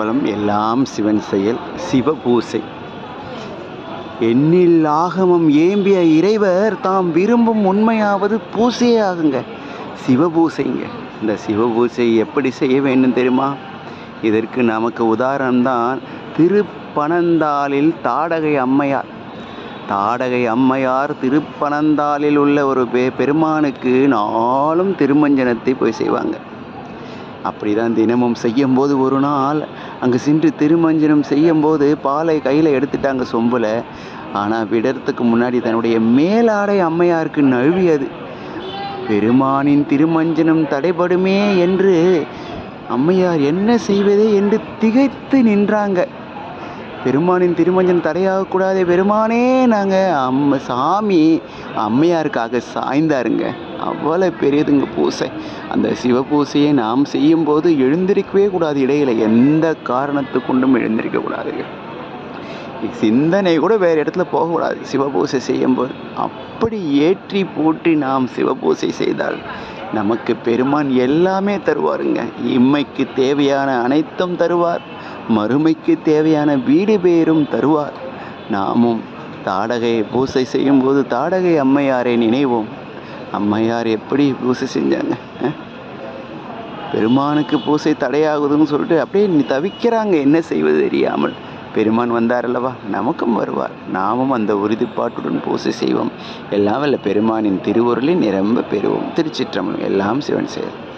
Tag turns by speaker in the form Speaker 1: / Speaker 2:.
Speaker 1: பலம் எல்லாம் சிவன் செயல் சிவபூசை எண்ணில் ஆகமம் ஏம்பிய இறைவர் தாம் விரும்பும் உண்மையாவது பூசையே ஆகுங்க. சிவபூசைங்க இந்த சிவபூசை எப்படி செய்ய வேண்டும் தெரியுமா? இதற்கு நமக்கு உதாரணம்தான் திருப்பனந்தாளில் தாடகை அம்மையார். தாடகை அம்மையார் திருப்பனந்தாளில் உள்ள ஒரு பெ பெருமானுக்கு நாளும் திருமஞ்சனத்தை போய் செய்வாங்க. அப்படிதான் தினமும் செய்யும்போது ஒரு நாள் அங்கே சென்று திருமஞ்சனம் செய்யும்போது பாலை கையில் எடுத்துட்டாங்க சொம்பில். ஆனால் விடறதுக்கு முன்னாடி தன்னுடைய மேலாடை அம்மையாருக்கு நழுவியது. பெருமானின் திருமஞ்சனம் தடைபடுமே என்று அம்மையார் என்ன செய்வதே என்று திகைத்து நின்றாங்க. பெருமானின் திருமஞ்சன் தடையாகக்கூடாது பெருமானே நாங்கள் அம்ம சாமி அம்மையாருக்காக சாய்ந்தாருங்க. அவ்வளோ பெரியதுங்க பூசை. அந்த சிவ பூசையை நாம் செய்யும்போது எழுந்திருக்கவே கூடாது இடையில. எந்த காரணத்து கொண்டும் எழுந்திருக்க கூடாதுங்க. சிந்தனை கூட வேறு இடத்துல போகக்கூடாது சிவபூசை செய்யும்போது அப்படி ஏற்றி போற்றி நாம் சிவபூசை செய்தால் நமக்கு பெருமான் எல்லாமே தருவாருங்க. இம்மைக்கு தேவையான அனைத்தும் தருவார். மறுமைக்கு தேவையான வீடு பேரும் தருவார். நாமும் தாடகை பூசை செய்யும்போது தாடகை அம்மையாரை நினைவோம். அம்மையார் எப்படி பூசை செஞ்சாங்க பெருமானுக்கு பூசை தடையாகுதுன்னு சொல்லிட்டு அப்படியே தவிக்கிறாங்க என்ன செய்வது தெரியாமல். பெருமான் வந்தார் அல்லவா நமக்கும் வருவார். நாமும் அந்த உறுதிப்பாட்டுடன் பூசை செய்வோம். எல்லாம் வல்ல பெருமானின் திருவுருளை நிரம்ப பெறுவோம். திருச்சிற்றம்பலம். எல்லாம் சிவன் செயல்.